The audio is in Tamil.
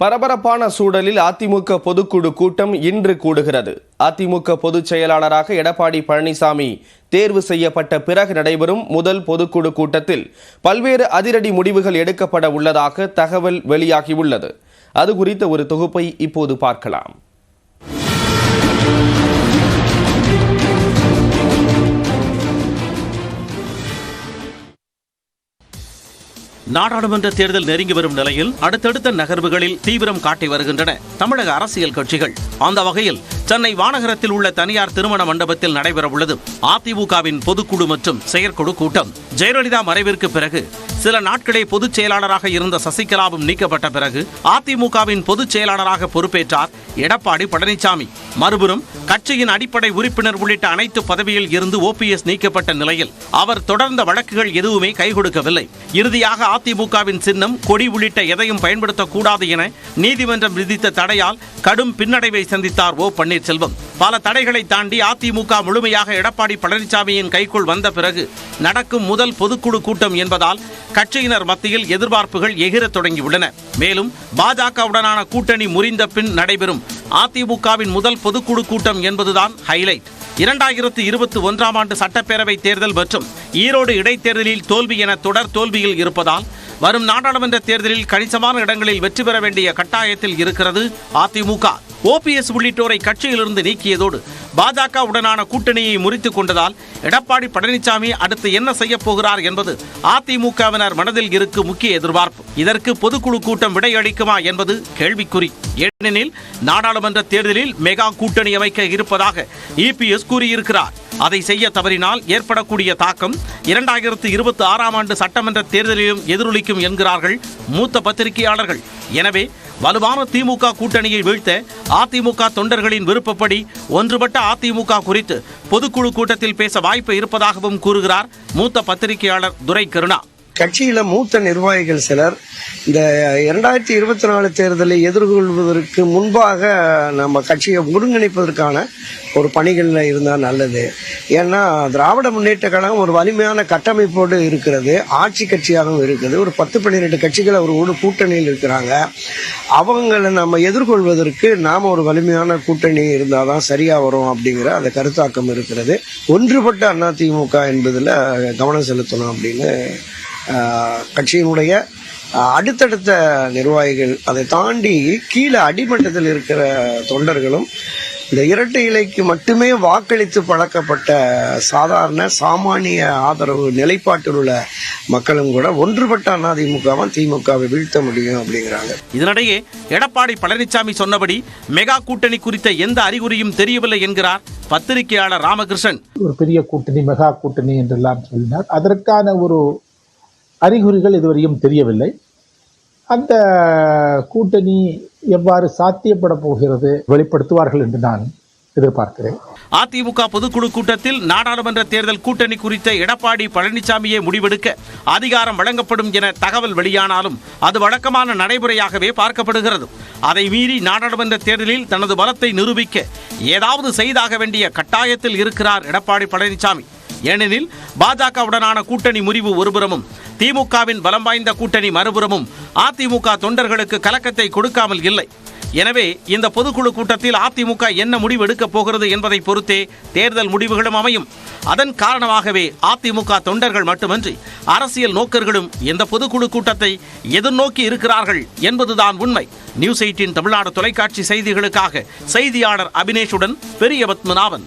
பரபரப்பான சூழலில் அதிமுக பொதுக்குழு கூட்டம் இன்று கூடுகிறது. அதிமுக பொதுச் செயலாளராக எடப்பாடி பழனிசாமி தேர்வு செய்யப்பட்ட பிறகு நடைபெறும் முதல் பொதுக்குழு கூட்டத்தில் பல்வேறு அதிரடி முடிவுகள் எடுக்கப்பட உள்ளதாக தகவல் வெளியாகியுள்ளது. அது குறித்த ஒரு தொகுப்பை இப்போது பார்க்கலாம். நாடாளுமன்ற தேர்தல் நெருங்கி வரும் நிலையில் அடுத்தடுத்த நகர்வுகளில் தீவிரம் காட்டி வருகின்றன. தமிழக அரசியல் கட்சிகள். அந்த வகையில் சென்னை வானகரத்தில் உள்ள தனியார் திருமண மண்டபத்தில் நடைபெறவுள்ளது. அதிமுகவின் பொதுக்குழு மற்றும் செயற்குழு கூட்டம். ஜெயலலிதா மறைவிற்கு பிறகு சில நாட்களே பொதுச் செயலாளராக இருந்த சசிகலாவும் நீக்கப்பட்ட பிறகு அதிமுகவின் பொதுச் செயலாளராக பொறுப்பேற்றார் எடப்பாடி பழனிசாமி. மறுபுறம் கட்சியின் அடிப்படை உறுப்பினர் உள்ளிட்ட அனைத்து பதவியில் இருந்து ஓபிஎஸ் நீக்கப்பட்ட நிலையில் அவர் தொடர்ந்த வழக்குகள் எதுவுமே கை கொடுக்கவில்லை இறுதியாக அதிமுகவின் சின்னம் கொடி உள்ளிட்ட எதையும் பயன்படுத்தக்கூடாது என நீதிமன்றம் விதித்த தடையால் கடும் பின்னடைவை சந்தித்தார் ஓ பன்னீர்செல்வம். பல தடைகளை தாண்டி அதிமுக முழுமையாக எடப்பாடி பழனிசாமியின் கைக்குள் வந்த பிறகு நடக்கும் முதல் பொதுக்குழு கூட்டம் என்பதால் கட்சியினர் மத்தியில் எதிர்பார்ப்புகள் எகிரத் தொடங்கியுள்ளன. மேலும் பாஜகவுடனான கூட்டணி முறிந்த பின் நடைபெறும் அதிமுகவின் முதல் பொதுக்குழு கூட்டம் என்பதுதான் ஹைலைட் இரண்டாயிரத்து இருபத்தி ஒன்றாம் ஆண்டு சட்டப்பேரவை தேர்தல் மற்றும் ஈரோடு இடைத்தேர்தலில் தோல்வி என தொடர் தோல்வியில் இருப்பதால் வரும் நாடாளுமன்ற தேர்தலில் கணிசமான இடங்களில் வெற்றி பெற வேண்டிய கட்டாயத்தில் இருக்கிறது அதிமுக. ஓபிஎஸ் உள்ளிட்டோரை கட்சியிலிருந்து நீக்கியதோடு பாஜக உடனான கூட்டணியை முறித்துக் கொண்டதால் எடப்பாடி பழனிசாமி அடுத்து என்ன செய்ய போகிறார் என்பது அதிமுகவினர் மனதில் இருக்கும் முக்கிய எதிர்பார்ப்பு. இதற்கு பொதுக்குழு கூட்டம் விடையளிக்குமா என்பது கேள்விக்குறி. ஏனெனில் நாடாளுமன்ற தேர்தலில் மெகா கூட்டணி அமைக்க இருப்பதாக இபிஎஸ் கூறியிருக்கிறார். அதை செய்ய தவறினால் ஏற்படக்கூடிய தாக்கம் இரண்டாயிரத்து இருபத்தி ஆறாம் ஆண்டு சட்டமன்ற தேர்தலிலும் எதிரொலிக்கும் என்கிறார்கள் மூத்த பத்திரிகையாளர்கள். எனவே வலுவான திமுக கூட்டணியை வீழ்த்த அதிமுக தொண்டர்களின் விருப்பப்படி ஒன்றுபட்ட அதிமுக குறித்து பொதுக்குழு கூட்டத்தில் பேச வாய்ப்பு இருப்பதாகவும் கூறுகிறார் மூத்த பத்திரிகையாளர் துரை கருணா கட்சியில மூத்த நிர்வாகிகள் சிலர் இந்த இரண்டாயிரத்தி இருபத்தி நாலு தேர்தலை எதிர்கொள்வதற்கு முன்பாக நம்ம கட்சியை ஒருங்கிணைப்பதற்கான ஒரு பணிகளில் இருந்தால் நல்லது. ஏன்னா திராவிட முன்னேற்ற கழகம் ஒரு வலிமையான கட்டமைப்போடு இருக்கிறது ஆட்சி கட்சியாகவும் இருக்குது. ஒரு பத்து பன்னிரெண்டு கட்சிகள் அவரோடு கூட்டணியில் இருக்கிறாங்க. அவங்களை நம்ம எதிர்கொள்வதற்கு நாம் ஒரு வலிமையான கூட்டணி இருந்தால் தான் சரியாக வரும் அப்படிங்கிற அந்த கருத்தாக்கம் இருக்கிறது. ஒன்றுபட்ட அதிமுக என்பதில் கவனம் செலுத்தணும் அப்படின்னு கட்சியினுடைய அடுத்தடுத்த நிர்வாகிகள் அதை தாண்டி கீழே அடிமட்டத்தில் இருக்கிற தொண்டர்களும் இந்த இரட்டை இலைக்கு மட்டுமே வாக்களித்து பழக்கப்பட்ட சாதாரண சாமானிய ஆதரவு நிலைப்பாட்டில் உள்ள மக்களும் கூட ஒன்றுபட்ட அதிமுகவை திமுகவை வீழ்த்த முடியும் அப்படிங்கிறாங்க. இதனிடையே எடப்பாடி பழனிசாமி சொன்னபடி மெகா கூட்டணி குறித்த எந்த அறிகுறியும் தெரியவில்லை என்கிறார் பத்திரிகையாளர் ராமகிருஷ்ணன். ஒரு பெரிய கூட்டணி மெகா கூட்டணி என்றெல்லாம் சொல்லினார். அதற்கான ஒரு அறிகுறிகள் இதுவரையும் தெரியவில்லை. அந்த கூட்டணி எவ்வாறு சாத்தியப்பட போகிறது வெளிப்படுத்துவார்கள் என்று நான் எதிர்பார்க்கிறேன். அதிமுக பொதுக்குழு கூட்டத்தில் நாடாளுமன்ற தேர்தல் கூட்டணி குறித்த எடப்பாடி பழனிசாமியே முடிவெடுக்க அதிகாரம் வழங்கப்படும் என தகவல் வெளியானாலும் அது வழக்கமான நடைமுறையாகவே பார்க்கப்படுகிறது. அதை மீறி நாடாளுமன்ற தேர்தலில் தனது பலத்தை நிரூபிக்க ஏதாவது செய்தாக வேண்டிய கட்டாயத்தில் இருக்கிறார் எடப்பாடி பழனிசாமி. ஏனெனில் பாஜகவுடனான கூட்டணி முறிவு ஒருபுறமும் திமுகவின் பலம் வாய்ந்த கூட்டணி மறுபுறமும் அதிமுக தொண்டர்களுக்கு கலக்கத்தை கொடுக்காமல் இல்லை. எனவே இந்த பொதுக்குழு கூட்டத்தில் அதிமுக என்ன முடிவு எடுக்கப் போகிறது என்பதை பொறுத்தே தேர்தல் முடிவுகளும் அமையும். அதன் காரணமாகவே அதிமுக தொண்டர்கள் மட்டுமன்றி அரசியல் நோக்கர்களும் இந்த பொதுக்குழு கூட்டத்தை எதிர்நோக்கி இருக்கிறார்கள் என்பதுதான் உண்மை. நியூஸ் எயிட்டின் தமிழ்நாடு தொலைக்காட்சி செய்திகளுக்காக செய்தியாளர் அபினேஷுடன் பெரிய பத்மநாபன்.